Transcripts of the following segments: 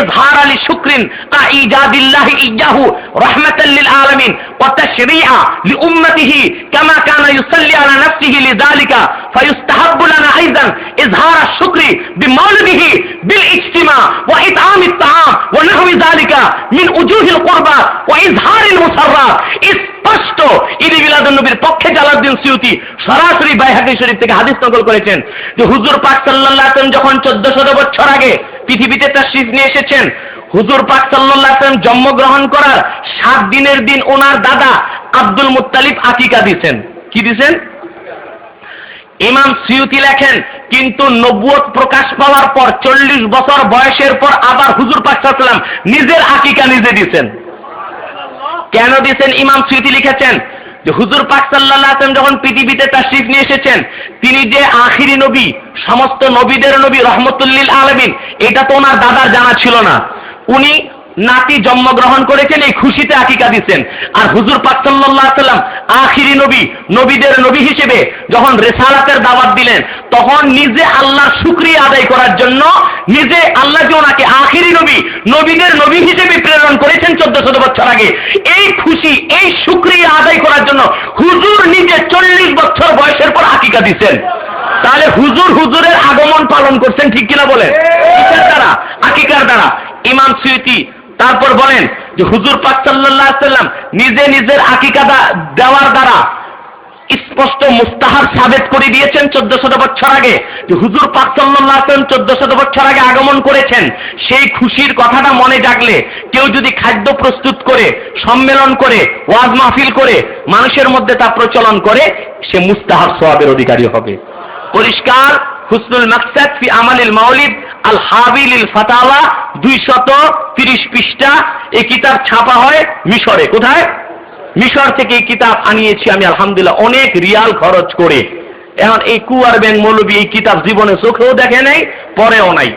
إظهار لشكر إيجاد الله إياه رحمة للعالمين وتشريع لأمته كما كان يصلي على نفسه لذلك فيستحب لنا أيضا إظهار الشكر بمولده بالاجتماع وإطعام الطعام ونحو ذلك من وجوه القربى وإظهار المسرات স্পষ্ট ঈদে মিলাদুন নবীর পক্ষে জালাউদ্দিন সিউতি সরাসরি বাইহাকি শরীফ থেকে হাদিস নকল করেছেন যে হুজুর পাক সাল্লাল্লাহু আলাইহি ওয়াসাল্লাম যখন 1400 বছর আগে পৃথিবীতে তাশরীফ নিয়ে এসেছেন। হুজুর পাক আলাইহি জন্মগ্রহণ করার সাত দিনের দিন ওনার দাদা আব্দুল মুত্তালিব আকিকা দিয়েছেন কি দিয়েছেন ইমাম সিউতি লেখেন, কিন্তু নবুয়ত প্রকাশ পাওয়ার পর চল্লিশ বছর বয়সের পর আবার হুজুর পাক সাল্লাল্লাহু নিজের আকিকা নিজে দিচ্ছেন কেন দিয়েছেন ইমাম স্মৃতি লিখেছেন, যে হুজুর পাক ওয়াসাল্লাম যখন পৃথিবীতে তাশরীফ নিয়ে এসেছেন, তিনি যে আখিরি নবী সমস্ত নবীদের নবী রহমতুল্লিল আলামিন, এটা তো ওনার দাদার জানা ছিল না। উনি নাতি জন্মগ্রহণ করেছেন, এই খুশিতে আকিকা দিচ্ছেন। আর হুজুর পাক সাল্লাল্লাহু আলাইহি ওয়াসাল্লাম আখিরি নবী, নবীদের নবী হিসেবে যখন রেসালাতের দাওয়াত দিলেন, তখন নিজে আল্লাহর শুকরিয়া আদায় করার জন্য নিজে আল্লাহ যে ওনাকে আখিরি নবী, নবীদের নবী হিসেবে প্রেরণ করেছেন চোদ্দ শত বছর আগে, এই খুশি, এই শুক্রিয়া আদায় করার জন্য হুজুর নিজে চল্লিশ বছর বয়সের পর আকিকা দিচ্ছেন। তাহলে হুজুর হুজুরের আগমন পালন করছেন ঠিক কিনা বলেন? দ্বারা? আকিকার দ্বারা। ইমাম সুইতি তারপর বলেন যে হুজুর পাক সাল্লাল্লাহু সাল্লাম নিজে নিজের আকিকা দেওয়ার দ্বারা স্পষ্ট মুস্তাহার সাবেত করে দিয়েছেন চোদ্দ শত বছর আগে। যে হুজুর পাক চোদ্দ শত বছর আগে আগমন করেছেন সেই খুশির কথাটা মনে জাগলে কেউ যদি খাদ্য প্রস্তুত করে সম্মেলন করে ওয়াজ মাহফিল করে মানুষের মধ্যে তা প্রচলন করে সে মুস্তাহার সোয়াবের অধিকারী হবে। পরিষ্কার, হুসনুল মাকসাদ ফি আমালিল মাউলিদ আল হাবিলিল ফাতাওয়া, দুইশত তিরিশ পৃষ্ঠা। এই কিতাব ছাপা হয় মিশরে। কোথায়? মিশর থেকে এই কিতাব আনিয়েছি আমি, আলহামদুলিল্লাহ। অনেক রিয়াল খরচ করে। এখন এই কুয়ার ব্যাংক মৌলবী এই কিতাব জীবনে চোখেও দেখে নাই পরেও নাই।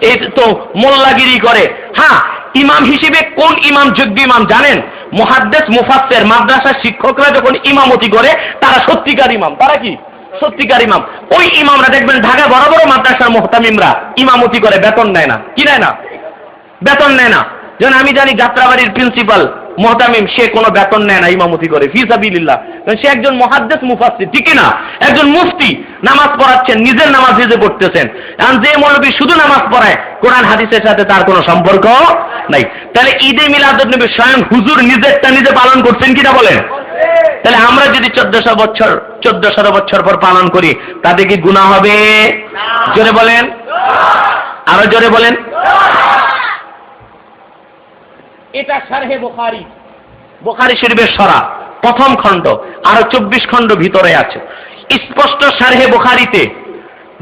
এই তো মোল্লাগিরি করে। হ্যাঁ ইমাম হিসেবে কোন ইমাম যোগ্য ইমাম জানেন? মহাদ্দেশ মুফাসসির, মাদ্রাসার শিক্ষকরা যখন ইমামতি করে, তারা সত্যিকার ইমাম। তারা কি? সত্যিকার ইমাম। ওই ইমামরা দেখবেন ঢাকা বড় বড় মাদ্রাসার মোহতামিমরা ইমামতি করে, বেতন নেয় না। কি নেয় না? বেতন নেয় না। যেমন আমি জানি যাত্রাবাড়ির প্রিন্সিপাল মোহতামিম, সে কোনো বেতন নেয় না ইমামতি করে ফিসাবিল্লাহ সে একজন মহাদ্দেশ মুফাসসির, ঠিক না? একজন মুফতি নামাজ পড়াচ্ছেন, নিজের নামাজ নিজে পড়তেছেন। কারণ যে মৌলবী শুধু নামাজ পড়ায়, কোরআন, হাদিসের সাথে তার কোনো সম্পর্ক নাই। তাহলে ঈদে মিলাদুল নবী স্বয়ং হুজুর নিজেরটা নিজে পালন করছেন কিনা বলেন? তাহলে আমরা যদি চোদ্দশো বছর চোদ্দশো বছর পর পালন করি তাতে কি গুণা হবে? জোরে বলেন। আরও জোরে বলেন। এটা সারহে বোখারি। বোখারি শরীফের সরা প্রথম খণ্ড আরও চব্বিশ খণ্ড ভিতরে আছে। স্পষ্ট সারহে বোখারিতে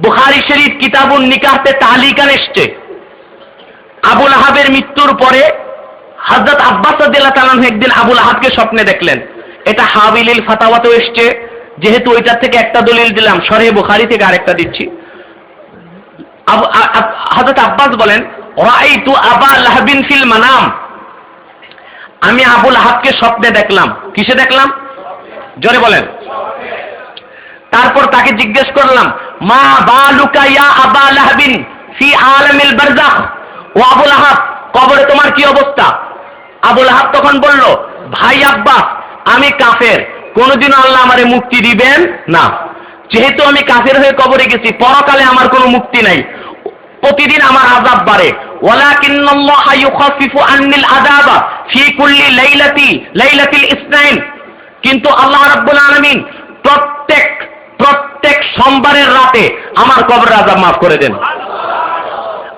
বুখারি শরীফ কিতাবুন নিকাহতে তালিকান এসছে। আবুল আহাবের মৃত্যুর পরে হজরত আব্বাস একদিন আবুল আহাবকে স্বপ্নে দেখলেন। এটা হাবিলিল ফাতাওয়াতেও এসছে। যেহেতু ওইটার থেকে একটা দলিল দিলাম সরে বুখারি থেকে আরেকটা দিচ্ছি। হযরত আব্বাস বলেন, রাআইতু আবা লাহাবিন ফিল মানাম। আমি আবুল আহাবকে স্বপ্নে দেখলাম। কিসে দেখলাম? জোরে বলেন। তারপর তাকে জিজ্ঞেস করলাম, মা বালুকা ইয়া আবা লাহাবিন ফি আলামিল বারজাখ ও আবুল আহাব কবরে তোমার কি অবস্থা? আবুল আহাব তখন বলল, ভাই আব্বাস, আমি কাফের। কোনোদিনও আল্লাহ আমারে মুক্তি দিবেন না। যেহেতু আমি কাফের হয়ে কবরে গেছি, পরকালে আমার কোনো মুক্তি নাই। প্রতিদিন আমার আযাব বাড়ে। কিন্তু আল্লাহ রাব্বুল আলামিন প্রত্যেক প্রত্যেক সোমবারের রাতে আমার কবরের আযাব মাফ করে দেন।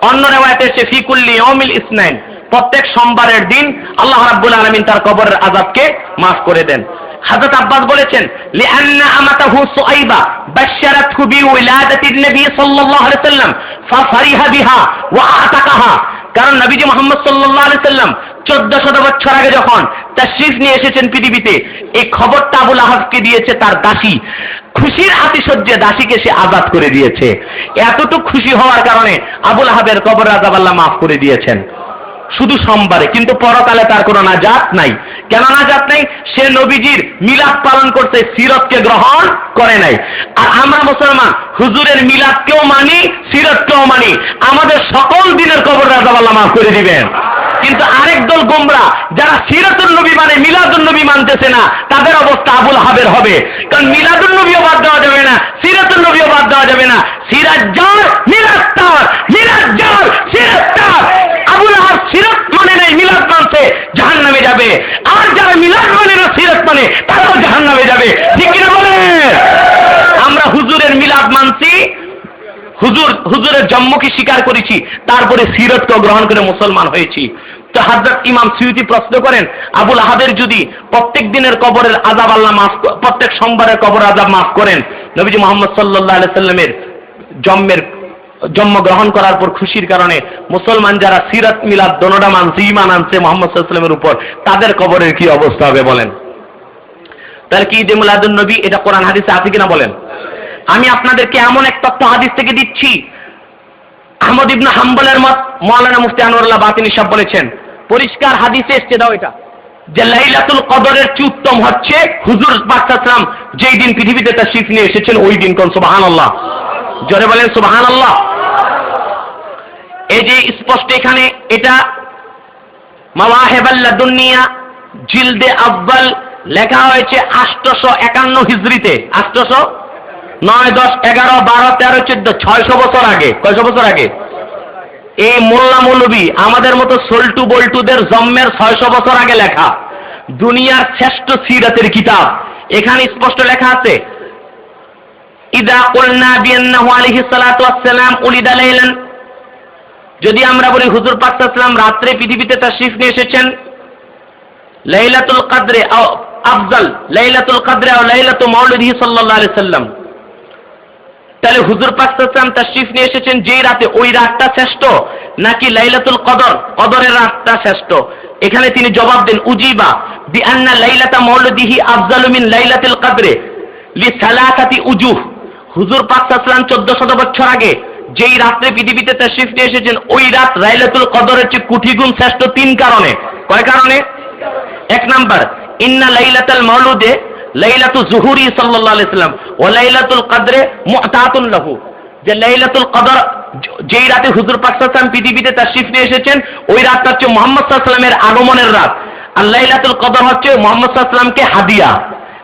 অন্য রেওয়ায়তে এসে ফি কুল্লি ইয়াউমিল ইসনাইন। প্রত্যেক সোমবারের দিন আল্লাহ রাব্বুল আলামিন তার কবরের আযাবকে মাফ করে দেন। হযরত আব্বাস বলেছেন, লিআন্না আমাতাহু সুআইবা বাশশারাতহু বিউলাদাতিন নবী সাল্লাল্লাহু আলাইহি সাল্লাম, ফাফারিহা বিহা ওয়া আতাকাহা। কারণ নবীজি মুহাম্মদ সাল্লাল্লাহু আলাইহি সাল্লাম চোদ্দ শত বছর আগে যখন তাশরিফ নিয়ে এসেছেন পৃথিবীতে, এই খবরটা আবুল আহাবকে দিয়েছে তার দাসী। খুশির আতিশয্যে দাসীকে সে আজাদ করে দিয়েছে। এতটুকু খুশি হওয়ার কারণে আবুল আহাবের কবর আজাব আল্লাহ মাফ করে দিয়েছেন। শুধু সোমবারে, কিন্তু পরকালে তার কোনো নাজাত নাই। কেন নাজাত নাই? সে নবীজির মিলাদ পালন করতে সিরতকে গ্রহণ করে নাই। আর আমরা মুসলমান, হুজুরের মিলাদকেও মানি, সিরতকেও মানি। আমাদের সকল দিনের কবর রাজা মাফ করে দিবেন। কিন্তু আরেক দল গোমরা, যারা সিরাতুল নবী মানে মিলাদুল নবী মানতেছে না, তাদের অবস্থা আবুল হাবের হবে। কারণ মিলাদুল নবীও বাদ দেওয়া যাবে না সিরাতুল নবীও বাদ দেওয়া যাবে না। সিরাজ যার মিলাদ তার যার সিরাত তার। আবুল হাব সিরাত মানে নাই, মিলাদ মানছে জাহান নামে যাবে। আর যারা মিলাদ মানে না, সিরাত মানে তারাও জাহান নামে যাবে। ঠিক কিনা বলে আমরা হুজুরের মিলাদ মানছি, হুজুর, হুজুরের জন্মকে স্বীকার করেছি, তারপরে সিরতকে গ্রহণ করে মুসলমান হয়েছি। তো হাজরত ইমাম সিউতি প্রশ্ন করেন, আবুল আহাবের যদি প্রত্যেক দিনের কবরের আজাব আল্লাহ মাফ প্রত্যেক সোমবারের কবর আজাব মাফ করেন, নবীজি মোহাম্মদ সাল্লাহ সাল্লামের জন্মের জন্মগ্রহণ করার পর খুশির কারণে মুসলমান যারা সিরাত মিলাদ দনোডা মানছে ইমান আনছে মোহাম্মদ সাল্লামের উপর, তাদের কবরের কি অবস্থা হবে বলেন। তাহলে কি ঈদে মিলাদুন নবী এটা কোরআন হাদিসে আছে কিনা বলেন? আমি আপনাদেরকে এমন এক তথ্য হাদিস থেকে দিচ্ছি। আহমদ ইবনে হাম্বলের মত মৌলানা মুফতি আনোয়ারুল্লাহ বাতিনি সব বলেছেন, পরিষ্কার হাদিসে এসছে, দাও এটা, যে লাইলাতুল কদরের চেয়ে উত্তম হচ্ছে হুজুর পাকসালাম যেই দিন পৃথিবীতে তার শিখ নিয়ে এসেছেন, ওই দিন কোন সুবাহান আল্লাহ জোরে বলেন সুবাহান আল্লাহ এই যে স্পষ্ট এখানে, এটা মাওয়াহেবাল্লা দুনিয়া, জিলদে আব্বাল, লেখা হয়েছে আষ্টশো একান্ন হিজড়িতে। আষ্টশো? নয়, দশ, এগারো, বারো, তেরো, চোদ্দ, ছয়শো বছর আগে। কয়শো বছর আগে? এই মোল্লা মৌলবী, আমাদের মতো সল্টু বল্টুদের জন্মের ছয়শো বছর আগে লেখা। দুনিয়ার শ্রেষ্ঠ সিরাতের কিতাব। এখানে স্পষ্ট লেখা আছে ইদা কলনা বিয়ান্নাহু যদি আমরা বলি, হুজুর পাক রাত্রে পৃথিবীতে তাশরিফ নিয়ে এসেছেন? লাইলাতুল কদরে, আও আফজাল, লাইলাতুল কদরে আও সাল্লাল্লাহু সাল্লাম তাহলে হুজুর পাক সাল্লাম তাশরিফ নিয়ে এসেছেন যেই রাতে? ওই রাতটা শ্রেষ্ঠ নাকি লাইলাতুল কদর? কদরের রাতটা শ্রেষ্ঠ? এখানে তিনি জবাব দেন, উজিবা বি আন্না লাইলাতা মাউলিদিহি আফজালু মিন লাইলাতুল কদরে লি সালাসাতি উজুহ। হুজুর পাক সাল্লাম 1400 বছর আগে যেই রাত্রে পৃথিবীতে তাশরিফ নিয়ে এসেছেন, ওই রাত লাইলাতুল কদরের চেয়ে কোটি গুণ শ্রেষ্ঠ তিন কারণে। কয় কারণে? এক নাম্বার, ইন্না লাইলাতাল মাউলুদে লাইলাতু জুহুরি সাল্লাল্লাহু আলাইহি সাল্লাম ওয়া লাইলাতুল কদরে মুতাতুন লাহু। যে লাইলাতুল কদর যেই রাতে হুজুর পাক সাল্লাল্লাহু আলাইহি সাল্লাম পৃথিবীতে তাশরিফ নিয়ে এসেছেন, ওই রাতটা হচ্ছে মুহাম্মদ সাল্লামের আগমনের রাত। আর লাইলাতুল কদর হচ্ছে মুহাম্মদ সাল্লামকে হাদিয়া।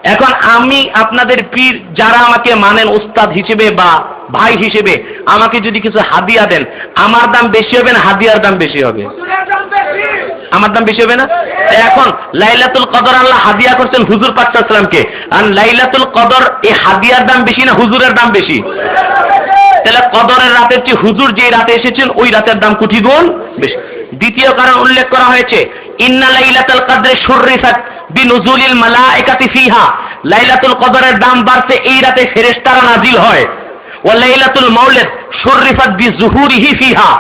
এখন আমি আপনাদের পীর যারা আমাকে মানেন উস্তাদ হিসেবে বা ভাই হিসেবে, আমাকে যদি কিছু হাদিয়া দেন, আমার দাম বেশি হবে না? হাদিয়ার দাম বেশি হবে। আমার দাম বেশি হবে না? এখন লাইলাতুল কদর আল্লাহ হাদিয়া করছেন হুজুর পাকসালামকে আর লাইলাতুল কদর এই হাদিয়ার দাম বেশি না, হুজুরের দাম বেশি? তাহলে কদরের রাতের চেয়ে হুজুর যে রাতে এসেছেন, ওই রাতের দাম কোটি গুণ বেশি। দ্বিতীয় কারণ উল্লেখ করা হয়েছে, ইন্না লাইলাতুল কদরে শুররিফাত বিনুজুলিল মালাইকাতি ফিহা। লাইলাতুল কদরের দাম বাড়ছে, এই রাতে ফেরেশতারা নাজিল হয়। ওয়া লাইলাতুল মাউলিদ শুররিফাত বিজুহুরিহি ফিহা।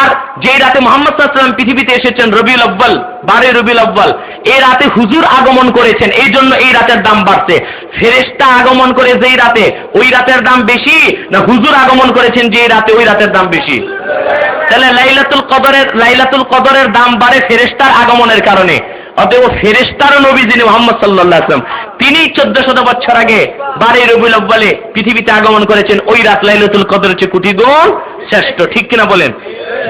আর যে রাতে মোহাম্মদ সাল্লাম পৃথিবীতে এসেছেন, রবিউল আব্বাল বারে রবিউল আব্বাল এই রাতে হুজুর আগমন করেছেন, এই জন্য এই রাতের দাম বাড়ছে। ফেরেশতা আগমন করে যেই রাতে, ওই রাতের দাম বেশি না হুজুর আগমন করেছেন যেই রাতে, ওই রাতের দাম বেশি? তাহলে লাইলাতুল কদরের লাইলাতুল কদরের দাম বাড়ে ফেরেশতার আগমনের কারণে। অতএব ফেরেশতার নবী যিনি মোহাম্মদ সাল্লাল্লাহু আলাইহি ওয়াসাল্লাম তিনি চোদ্দ শত বছর আগে বারে রবিউল আব্বালে পৃথিবীতে আগমন করেছেন ওই রাত লাইলাতুল কদরের চেয়ে কোটি গুণ শ্রেষ্ঠ ঠিক কিনা বলেন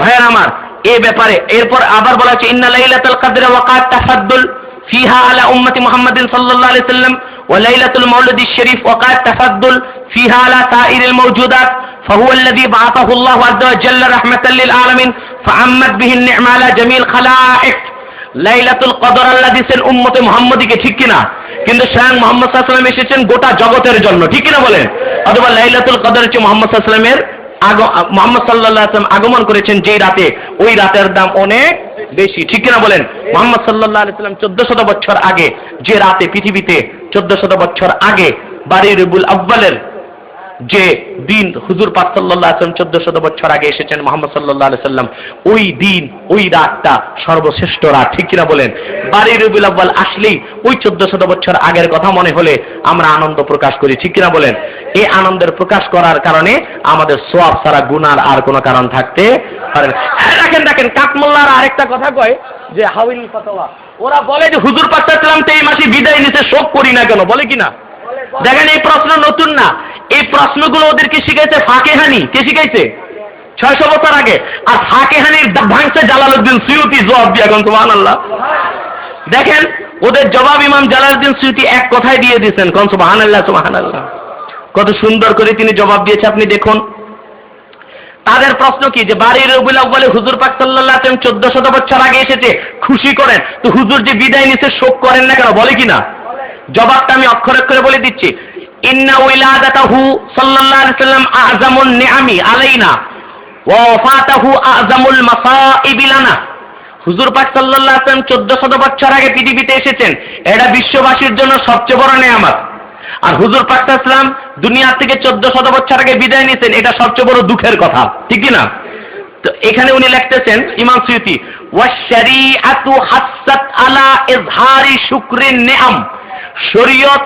ভাইয়ার আমার এই ব্যাপারে এরপর আবার বলা হচ্ছে ইন্না লাইলাতুল কদরে ওয়াকাত তাফাদ্দুল ফিহা আলা উম্মতি মুহাম্মাদিন সাল্লাল্লাহু আলাইহি সাল্লাম وليلة المولد الشريف وقع التفضل فيها على سائر الموجودات فهو الذي بعثه الله عز وجل رحمة للعالمين فعمت به النعمة على جميع الخلائق লাইলাতুল কদর আল্লাহ দিয়েছেন উম্মতে মোহাম্মদীকে, ঠিক কিনা? কিন্তু স্বয়ং মোহাম্মদ সাল্লাম এসেছেন গোটা জগতের জন্য, ঠিক কিনা বলেন? অথবা লাইলাতুল কদর হচ্ছে মোহাম্মদ সাল্লামের মোহাম্মদ সাল্লাহ আসলাম আগমন করেছেন যেই রাতে, ওই রাতের দাম অনেক বেশি, ঠিক কিনা বলেন? মোহাম্মদ সাল্লাহ আলাইসাল্লাম চোদ্দ শত বছর আগে, যে রাতে পৃথিবীতে চোদ্দ শত বছর আগে বাড়ি রবুল আব্বালের যে দিন হুজুর পাক আসলাম চোদ্দ শত বছর আগে এসেছেন মোহাম্মদ সাল্লাহ সাল্লাম ওই দিন ওই রাতটা সর্বশ্রেষ্ঠ রাত ঠিক কিনা বলেন? বাড়ি রবিউল আব্বাল আসলেই ওই চোদ্দ শত বছর আগের কথা মনে হলে আমরা আনন্দ প্রকাশ করি ঠিক কিনা বলেন? এই আনন্দের প্রকাশ করার কারণে আমাদের সোয়াব সারা গুনার আর কোনো কারণ থাকতে পারে না। হ্যাঁ, দেখেন দেখেন কাকমোল্লার আরেকটা কথা কয় যে হাউল ফতোয়া। ওরা বলে যে হুজুর পাকসালাম তো এই মাসে বিদায় নিতে শোক করি না কেন? বলে কিনা দেখেন এই প্রশ্ন নতুন না। এই প্রশ্নগুলো ওদেরকে শিখাইছে ফাঁকেহানি। কে শিখাইছে? ছয়শো বছর আগে। আর ফাঁকেহানির ভাঙছে জালালউদ্দিন সুয়ুতি জবাব দিয়ে এখন সুবহান আল্লাহ দেখেন, ওদের জবাব ইমাম জালালউদ্দিন সুয়ুতি এক কথায় দিয়ে দিয়েছেন, কোন সুবহান আল্লাহ সুবহান আল্লাহ কত সুন্দর করে তিনি জবাব দিয়েছে, আপনি দেখুন। তাদের প্রশ্ন কি, যে বাড়ির রবিউল আউ্বালে হুজুর পাক ওয়াসাল্লাম 14 শত বছর আগে এসেছে, খুশি করেন। তো হুজুর যে বিদায় নিতে শোক করেন না কেন? বলে কি না জবাবটা আমি অক্ষরে অক্ষরে বলে দিচ্ছি। ইন্না উইলাদাতাহু সাল্লাল্লাহু সাল্লাম আযামুন নিআমি আলাইনা ওয়া ওয়াফাতাহু আযামুল মাসাইবি লানা। হুজুর পাক সাল্লাল্লাহু আলাইহি সাল্লাম 14 শত বছর আগে পৃথিবীতে এসেছেন। এটা বিশ্ববাসীর জন্য সবচেয়ে বড় নেয়ামত। আর হুজুর পাক দুনিয়া থেকে 14 শত বছর আগে বিদায় নিয়েছেন, এটা সবচেয়ে বড় দুঃখের কথা। ঠিক না তো এখানে উনি লিখতেছেন, ইমাম সুয়ুতি আলা ইজহারি শুকরিন শরীয়ত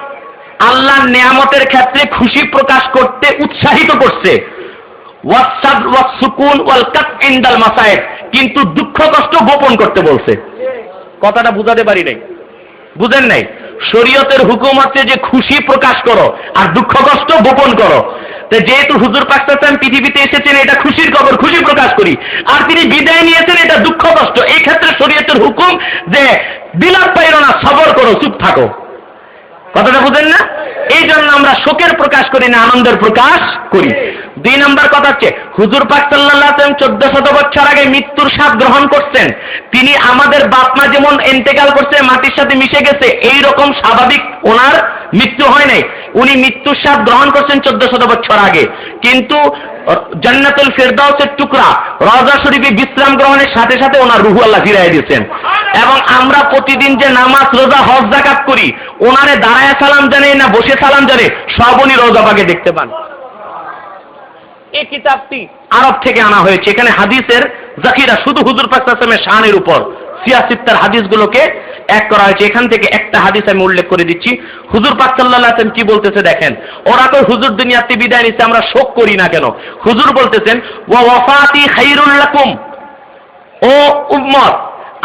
আল্লাহর নিয়ামতের ক্ষেত্রে খুশি প্রকাশ করতে উৎসাহিত করছে। কিন্তু দুঃখ কষ্ট গোপন করতে বলছে। কথাটা বুঝাতে পারি নাই। বুঝেন নাই? শরীয়তের হুকুম হচ্ছে যে খুশি প্রকাশ করো আর দুঃখ কষ্ট গোপন করো। যেহেতু হুজুর পাকিস্তান পৃথিবীতে এসেছেন, এটা খুশির খবর, খুশি প্রকাশ করি। আর তিনি বিদায় নিয়েছেন, এটা দুঃখ কষ্ট। এই ক্ষেত্রে শরীয়তের হুকুম যে বিলাপ পাইরো না, সবর করো, চুপ থাকো। কথাটা বুঝেন না? এই জন্য আমরা শোকের প্রকাশ করি না, আনন্দের প্রকাশ করি। দুই নম্বর কথা হচ্ছে, হুজুর পাক ওয়াসাল্লাম 14 শত বছর আগে মৃত্যুর স্বাদ গ্রহণ করছেন। তিনি আমাদের বাপমা যেমন ইন্তেকাল করছে, মাটির সাথে মিশে গেছে এই রকম স্বাভাবিক ওনার মৃত্যু হয় নাই। উনি মৃত্যুর স্বাদ গ্রহণ করছেন 14 শত বছর আগে। কিন্তু জান্নাতুল ফেরদাউসের টুকরা রওজা শরীফে বিশ্রাম গ্রহণের সাথে সাথে ওনার রুহু আল্লাহ ফিরাই দিয়েছেন। এবং আমরা প্রতিদিন যে নামাজ, রোজা, হজ জাকাত করি, ওনারে দাঁড়ায় সালাম জানে না বসে সালাম জানে, সব উনি রোজা পাকে দেখতে পান। এই কিতাবটি আরব থেকে আনা হয়েছে। এখানে হাদিসের জাকিরা, শুধু হুজুর পাকসামের শানের উপর। সিয়াসিত্তার হাদিসগুলোকে এক করা হয়েছে। এখান থেকে একটা হাদিস আমি উল্লেখ করে দিচ্ছি। হুজুর পাক সাল্লাল্লাহু আলাইহি কি বলতেছে দেখেন? ওরা তো হুজুর দুনিয়াতে বিদায় নিচ্ছে আমরা শোক করি না কেন? হুজুর বলতেছেন, ওয়া ওয়াফাতি খাইরুল লাকুম। ও উম্মত,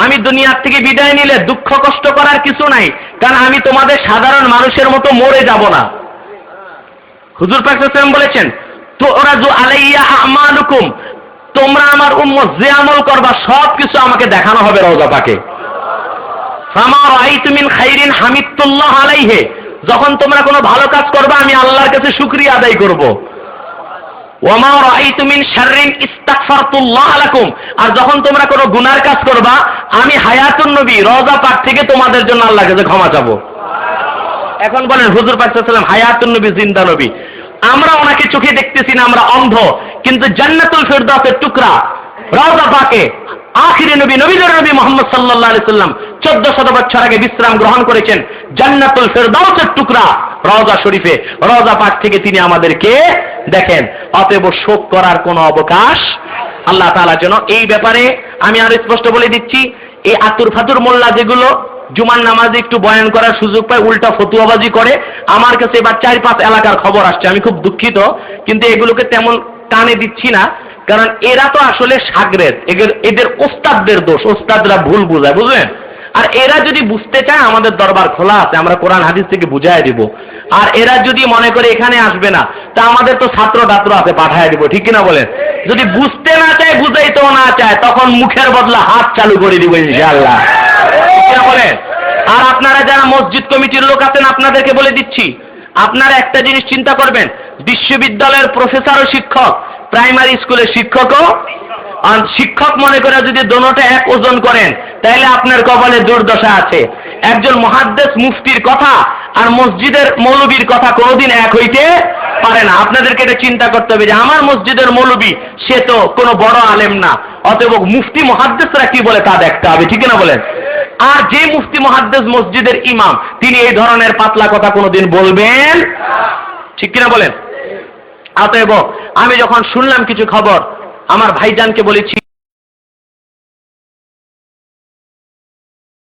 আমি দুনিয়ার থেকে বিদায় নিলে দুঃখ কষ্ট করার কিছু নাই, কারণ আমি তোমাদের সাধারণ মানুষের মতো মরে যাব না। হুজুর পাক সাল্লাল্লাহু আলাইহি ওয়াসাল্লাম বলেছেন তো ওরা জু আলাইয়া আমালুকুম। তোমরা আমার উম্মত যে আমল করবা সব কিছু আমাকে দেখানো হবে রওজা পাকে। ফামা রাআইতু মিন খাইরিন হামিদতুল্লাহ আলাইহি। যখন তোমরা কোনো ভালো কাজ করবা, আমি আল্লাহর কাছে শুকরিয়া আদায় করব। শাররিন লাকুম আর যখন তোমরা কোনো গুনার কাজ করবা, আমি হায়াতুন নবী, রওজা পাক থেকে তোমাদের জন্য আল্লাহর কাছে ক্ষমা চাবো। এখন বলেন, হুজুর পাক হায়াতুন নবী, জিন্দা নবী। আমরা ওনাকে চোখে দেখতেছি না, আমরা অন্ধ। কিন্তু জান্নাতুল ফেরদাউসের টুকরা, রওজা পাকে, আখিরি নবী, নবীদের নবী মোহাম্মদ সাল্লাল্লাহু আলাইহি সাল্লাম 14 শত বছর আগে বিশ্রাম গ্রহণ করেছেন। জান্নাতুল ফেরদাউসের টুকরা, রওজা শরীফে, রওজা পাক থেকে তিনি আমাদেরকে দেখেন। অতএব শোক করার কোনো অবকাশ আল্লাহ তাআলা যেন এই ব্যাপারে আমি আর স্পষ্ট বলে দিচ্ছি, এই আতুর ফাতুর মোল্লা যেগুলো জুমার নামাজে একটু বয়ান করার সুযোগ পায়, উল্টা ফতুয়াবাজি করে। আমার কাছে এবার চার পাঁচ এলাকার খবর আসছে, আমি খুব দুঃখিত, কিন্তু এগুলোকে তেমন টানে দিচ্ছি না, কারণ এরা তো আসলে সাগরের এদের এদের ওস্তাদদের দোষ, ওস্তাদরা ভুল বুঝায়, বুঝলেন? আর এরা যদি বুঝতে চায়, আমাদের দরবার খোলা আছে, আমরা কোরআন হাদিস থেকে বুঝাই দিব। আর এরা যদি মনে করে এখানে আসবে না, তা আমাদের তো ছাত্র ডাত্র আছে পাঠায় দিব, ঠিক কিনা বলেন? যদি বুঝতে না চায়, বুঝাইতেও না চায়, তখন মুখের বদলা হাত চালু করে দিব কিনা বলেন আর আপনারা যারা মসজিদ কমিটির লোক আছেন, আপনাদেরকে বলে দিচ্ছি, আপনারা একটা জিনিস চিন্তা করবেন, বিশ্ববিদ্যালয়ের প্রফেসর ও শিক্ষক, প্রাইমারি স্কুলের শিক্ষকও আর শিক্ষক মনে করে যদি দোনোটা এক ওজন করেন তাহলে আপনার কপালে দুর্দশা আছে। একজন মহাদ্দেশ মুফতির কথা আর মসজিদের মৌলবীর কথা কোনোদিন এক হইতে পারে না। আপনাদেরকে এটা চিন্তা করতে হবে যে, আমার মসজিদের মৌলবী, সে তো কোনো বড় আলেম না। অতএব মুফতি মহাদ্দেশরা কি বলে তা দেখতে হবে, ঠিক না বলেন? আর যে মুফতি মহাদ্দেশ মসজিদের ইমাম, তিনি এই ধরনের পাতলা কথা কোনোদিন বলবেন? ঠিক কিনা বলেন? অতএব, আমি যখন শুনলাম কিছু খবর, আমার ভাইজানকে বলেছি